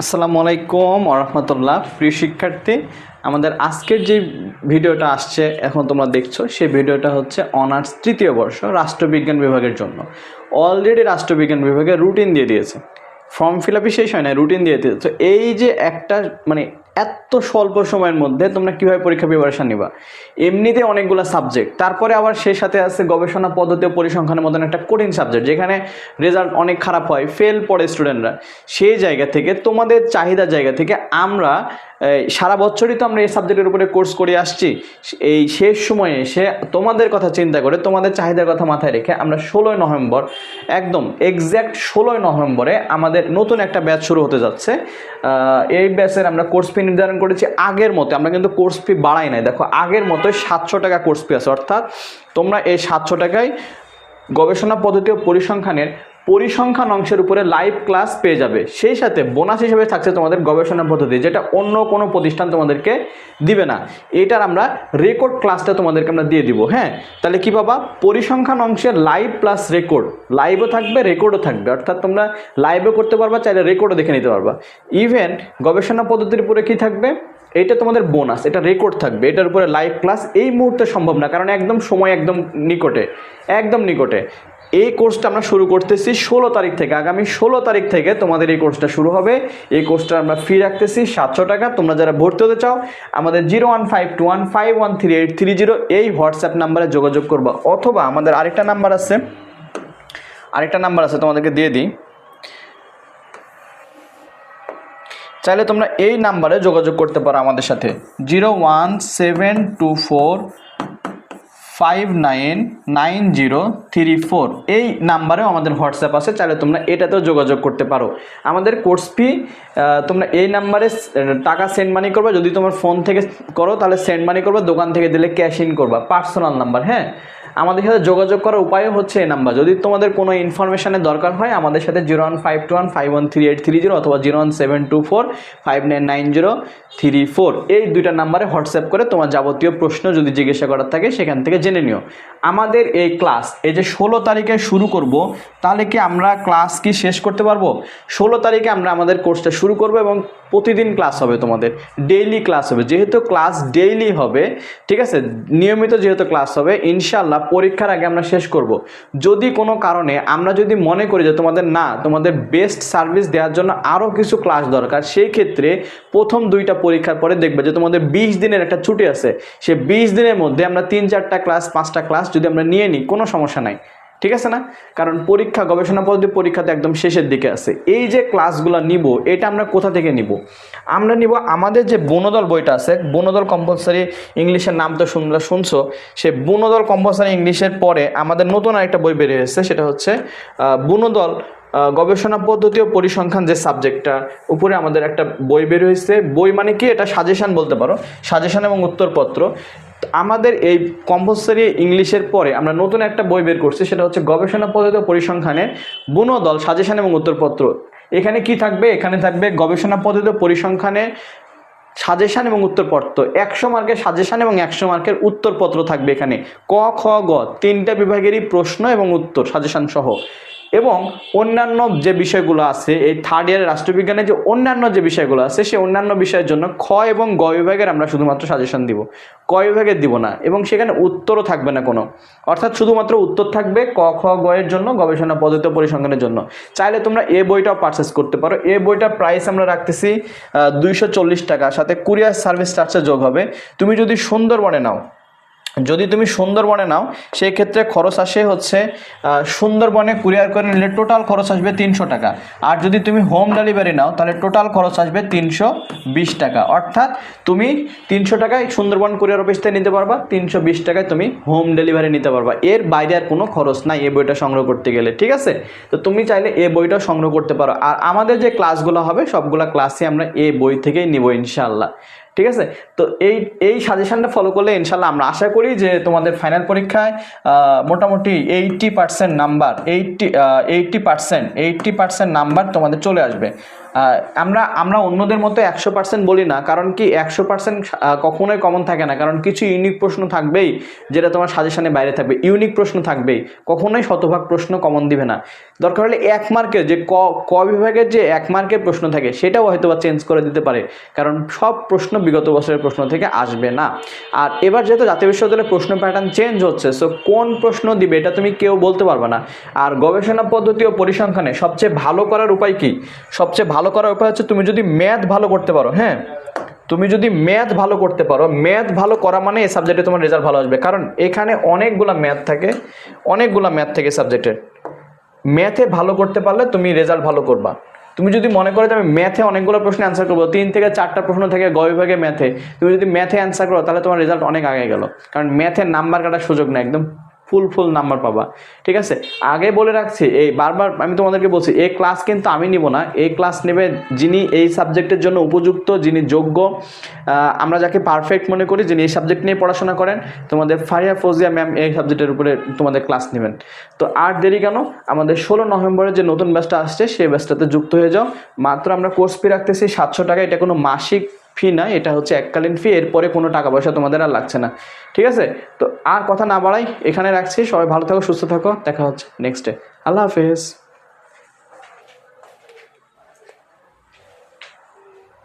আসসালামু আলাইকুম আরহামতুল্লাহ প্রিয় শিক্ষার্থী, আমাদের আজকের যে ভিডিওটা আসছে, এখন তোমরা দেখছ, সেই ভিডিওটা হচ্ছে অনার্স তৃতীয় বর্ষ রাষ্ট্রবিজ্ঞান বিভাগের জন্য। অলরেডি রাষ্ট্রবিজ্ঞান বিভাগে রুটিন দিয়ে দিয়েছে। ফর্ম ফিল আপই শেষ হয় না রুটিন দিয়ে দিয়েছে। তো এই যে একটা মানে এত স্বল্প সময়ের মধ্যে তোমরা কীভাবে পরীক্ষা প্রিপারেশান নিবা? এমনিতে অনেকগুলো সাবজেক্ট তারপরে আবার সেই সাথে আছে গবেষণা পদ্ধতি ও পরিসংখ্যানের মতন একটা কঠিন সাবজেক্ট যেখানে রেজাল্ট অনেক খারাপ হয় ফেল পড়ে স্টুডেন্টরা সেই জায়গা থেকে, তোমাদের চাহিদা জায়গা থেকে আমরা সারা বছরই তো আমরা এই সাবজেক্টের উপরে কোর্স করে আসছি। এই শেষ সময়ে এসে তোমাদের কথা চিন্তা করে, তোমাদের চাহিদার কথা মাথায় রেখে আমরা ষোলোই নভেম্বর, একদম এক্স্যাক্ট ষোলোই নভেম্বরে আমাদের নতুন একটা ব্যাচ শুরু হতে যাচ্ছে। এই ব্যাচের আমরা কোর্স ফি নির্ধারণ করেছি আগের মতো আমরা কিন্তু কোর্স ফি বাড়াই নাই। দেখো, আগের মতো সাতশো টাকা কোর্স ফি আছে। অর্থাৎ তোমরা এই সাতশো টাকায় গবেষণা পদ্ধতি ও পরিসংখ্যানের পরিসংখ্যান অংশের উপরে লাইভ ক্লাস পেয়ে যাবে। সেই সাথে বোনাস হিসেবে থাকছে তোমাদের গবেষণা পদ্ধতি, যেটা অন্য কোনো প্রতিষ্ঠান তোমাদেরকে দিবে না। এটার আমরা রেকর্ড ক্লাসটা তোমাদেরকে আমরা দিয়ে দিব হ্যাঁ? তাহলে কি পাবা? পরিসংখ্যান অংশের লাইভ প্লাস রেকর্ড লাইভও থাকবে রেকর্ডও থাকবে। অর্থাৎ তোমরা লাইভও করতে পারবা, চাইলে রেকর্ডও দেখে নিতে পারবা। ইভেন গবেষণা পদ্ধতির উপরে কি থাকবে? এটা তোমাদের বোনাস এটা রেকর্ড থাকবে। এটার উপরে লাইভ ক্লাস এই মুহূর্তে সম্ভব না, কারণ একদম সময় একদম নিকটে একদম নিকটে। এই কোর্সটা আমরা শুরু করতেছি ষোলো তারিখ থেকে। আগামী ষোলো তারিখ থেকে তোমাদের এই কোর্সটা শুরু হবে। এই কোর্সটা আমরা ফি রাখতেছি, সাতশো টাকা। তোমরা যারা ভর্তি হতে চাও, আমাদের zero one five two one five one three eight three zero এই হোয়াটসঅ্যাপ নাম্বারে যোগাযোগ করবা। অথবা আমাদের আরেকটা নাম্বার আছে, আরেকটা নাম্বার আছে, তোমাদেরকে দিয়ে দিই। চাইলে তোমরা এই নাম্বারে যোগাযোগ করতে পারো আমাদের সাথে। Zero one seven two four five nine nine zero three four এই নাম্বারেও আমাদের হোয়াটসঅ্যাপ আছে, চাইলে তোমরা এটাতেও যোগাযোগ করতে পারো। আমাদের কোর্স ফি তোমরা এই নাম্বারে টাকা সেন্ড মানি করবে। যদি তোমার ফোন থেকে করো, তাহলে সেন্ড মানি করবে। দোকান থেকে দিলে ক্যাশ ইন করবা। পার্সোনাল নাম্বার হ্যাঁ? আমাদের সাথে যোগাযোগ করার উপায়ও হচ্ছে এই নাম্বার। যদি তোমাদের কোনো ইনফরমেশনের দরকার হয়, আমাদের সাথে zero one five two one five one three eight three zero অথবা zero one seven two four five nine nine zero three four এই দুইটা নাম্বারে হোয়াটসঅ্যাপ করে তোমার যাবতীয় প্রশ্ন যদি জিজ্ঞাসা করার থাকে, সেখান থেকে জেনে নিও। আমাদের এই ক্লাস এই যে ষোলো তারিখে শুরু করব, তাহলে কি আমরা ক্লাস কি শেষ করতে পারব? ষোলো তারিখে আমরা আমাদের কোর্সটা শুরু করব এবং প্রতিদিন ক্লাস হবে তোমাদের, ডেইলি ক্লাস হবে। যেহেতু ক্লাস ডেইলি হবে, ঠিক আছে, নিয়মিত যেহেতু ক্লাস হবে ইনশাল্লাহ পরীক্ষার আগে আমরা শেষ করব। যদি কোনো কারণে আমরা যদি মনে করি যে তোমাদের না, তোমাদের বেস্ট সার্ভিস দেওয়ার জন্য আরও কিছু ক্লাস দরকার, সেই ক্ষেত্রে প্রথম দুইটা পরীক্ষার পরে দেখবে যে তোমাদের বিশ দিনের একটা ছুটি আছে। সে বিশ দিনের মধ্যে আমরা তিন চারটা ক্লাস পাঁচটা ক্লাস যদি আমরা নিয়ে নিই, কোনো সমস্যা নাই। ঠিক আছে না? কারণ পরীক্ষা, গবেষণা পদ্ধতি পরীক্ষাতে একদম শেষের দিকে আছে। এই যে ক্লাসগুলো নিব, এটা আমরা কোথা থেকে নিব? আমরা নিব আমাদের যে বনদল বইটা আছে, বনদল কম্পালসারি ইংলিশের নাম তো শুনলে শুনছো, সে বনদল কম্পালসারি ইংলিশের পরে আমাদের নতুন আরেকটা বই বেরিয়ে এসেছে, সেটা হচ্ছে বনদল গবেষণা পদ্ধতি ও পরিসংখ্যান যে সাবজেক্টটা উপরে আমাদের একটা বই বের হয়েছে। বই মানে কি? এটা সাজেশান বলতে পারো। সাজেশন এবং উত্তরপত্র। আমাদের এই কম্পালসারি ইংলিশের পরে আমরা নতুন একটা বই বের করছি, সেটা হচ্ছে গবেষণা পদ্ধতি পরিসংখ্যানের বুনোদল, সাজেশন এবং উত্তরপত্র। এখানে কি থাকবে? এখানে থাকবে গবেষণা পদ্ধতি পরিসংখ্যানের সাজেশন এবং উত্তরপত্র। একশো মার্কের সাজেশন এবং একশো মার্কের উত্তরপত্র থাকবে এখানে। ক, খ, গ তিনটা বিভাগেরই প্রশ্ন এবং উত্তর সাজেশন সহ এবং অন্যান্য যে বিষয়গুলো আছে, এই থার্ড ইয়ারের রাষ্ট্রবিজ্ঞানের যে অন্যান্য যে বিষয়গুলো আছে সে অন্যান্য বিষয়ের জন্য খ এবং গ বিভাগের আমরা শুধুমাত্র সাজেশন দিব। ক বিভাগের দিব না এবং সেখানে উত্তরও থাকবে না কোনো। অর্থাৎ শুধুমাত্র উত্তর থাকবে ক, খ, গ এর জন্য, গবেষণা পদ্ধতি পরিসংখ্যানের জন্য। চাইলে তোমরা এ বইটাও পারচেস করতে পারো। এ বইটার প্রাইস আমরা রাখতেছি দুইশো চল্লিশ টাকা। সাথে কুরিয়ার সার্ভিস চার্জে যোগ হবে। তুমি যদি সুন্দরবনে নাও যদি তুমি সুন্দরবনে নাও সেই ক্ষেত্রে খরচ আসে হচ্ছে সুন্দরবনে কুরিয়ার করে নিলে টোটাল খরচ আসবে তিনশো টাকা। আর যদি তুমি হোম ডেলিভারি নাও, তাহলে টোটাল খরচ আসবে তিনশো বিশ টাকা। অর্থাৎ তুমি তিনশো টাকায় সুন্দরবন কুরিয়ার অফিস থেকে নিতে পারবা, তিনশো বিশ টাকায় তুমি হোম ডেলিভারি নিতে পারবা। এর বাইরে আর কোনো খরচ নাই এই বইটা সংগ্রহ করতে গেলে, ঠিক আছে? তো তুমি চাইলে এই বইটাও সংগ্রহ করতে পারো। আর আমাদের যে ক্লাসগুলো হবে, সবগুলা ক্লাসে আমরা এই বই থেকেই নিব ইনশাআল্লাহ। ঠিক আছে? তো এই এই সাজেশনটা ফলো করলে ইনশাল্লাহ আমরা আশা করি যে তোমাদের ফাইনাল পরীক্ষায় মোটামুটি eighty percent number eighty eighty percent eighty percent number তোমাদের চলে আসবে। আমরা আমরা অন্যদের মতো একশো পার্সেন্ট বলি না, কারণ কি একশো পার্সেন্ট কখনোই কমন থাকে না, কারণ কিছু ইউনিক প্রশ্ন থাকবেই, যেটা তোমার সাজেশনের বাইরে থাকবে। ইউনিক প্রশ্ন থাকবেই, কখনোই শতভাগ প্রশ্ন কমন দিবে না। দরকার হলে এক মার্কের যে ক ক বিভাগের যে এক মার্কের প্রশ্ন থাকে, সেটাও হয়তো বা চেঞ্জ করে দিতে পারে, কারণ সব প্রশ্ন বিগত বছরের প্রশ্ন থেকে আসবে না। আর এবার যেহেতু জাতীয় বিশ্ববিদ্যালয়ের প্রশ্ন প্যাটার্ন চেঞ্জ হচ্ছে সো কোন প্রশ্ন দিবে এটা তুমি কেউ বলতে পারবে না। আর গবেষণা পদ্ধতি ও পরিসংখ্যানে সবচেয়ে ভালো করার উপায় কি? সবচেয়ে ভালো করার উপায় হচ্ছে তুমি যদি ম্যাথ ভালো করতে পারো হ্যাঁ? তুমি যদি ম্যাথ ভালো করতে পারো, ম্যাথ ভালো করা মানে এই সাবজেক্টে তোমার রেজাল্ট ভালো আসবে। কারণ এখানে অনেকগুলা ম্যাথ থাকে, অনেকগুলা ম্যাথ থাকে সাবজেক্টের ম্যাথে ভালো করতে পারলে তুমি রেজাল্ট ভালো করবা। তুমি যদি মনে করো যে আমি ম্যাথে অনেকগুলো প্রশ্ন অ্যান্সার করব, তিন থেকে চারটা প্রশ্ন থেকে গ বিভাগে ম্যাথে, তুমি যদি ম্যাথে অ্যান্সার করো, তাহলে তোমার রেজাল্ট অনেক আগে গেল। কারণ ম্যাথে নাম্বার কাটার সুযোগ নেই, একদম। ফুল ফুল নাম্বার পাবা। ঠিক আছে? আগে বলে রাখছি, এই বারবার আমি তোমাদেরকে বলছি এই ক্লাস কিন্তু আমি নিব না। এই ক্লাস নেবে যিনি এই সাবজেক্টের জন্য উপযুক্ত, যিনি যোগ্য আমরা যাকে পারফেক্ট মনে করি, যিনি এই সাবজেক্ট নিয়ে পড়াশোনা করেন, তোমাদের ফারিয়া ফৌজিয়া ম্যাম এই সাবজেক্টের উপরে তোমাদের ক্লাস নেবেন। তো আর দেরি কেন? আমাদের ষোলো নভেম্বরে যে নতুন ব্যাচটা আসছে, সেই ব্যাচটাতে যুক্ত হয়ে যাও। মাত্র আমরা কোর্স ফি রাখতেছি সাতশো টাকা, এটা কোনো মাসিক ফি না, এটা হচ্ছে এককালীন ফি, এরপরে কোনো টাকা পয়সা তোমাদের আর লাগছে না। ঠিক আছে? তো আর কথা না বাড়াই, এখানে রাখছি, সবাই ভালো থাকো, সুস্থ থাকো, দেখা হচ্ছে নেক্সট ডে আল্লাহ হাফেজ।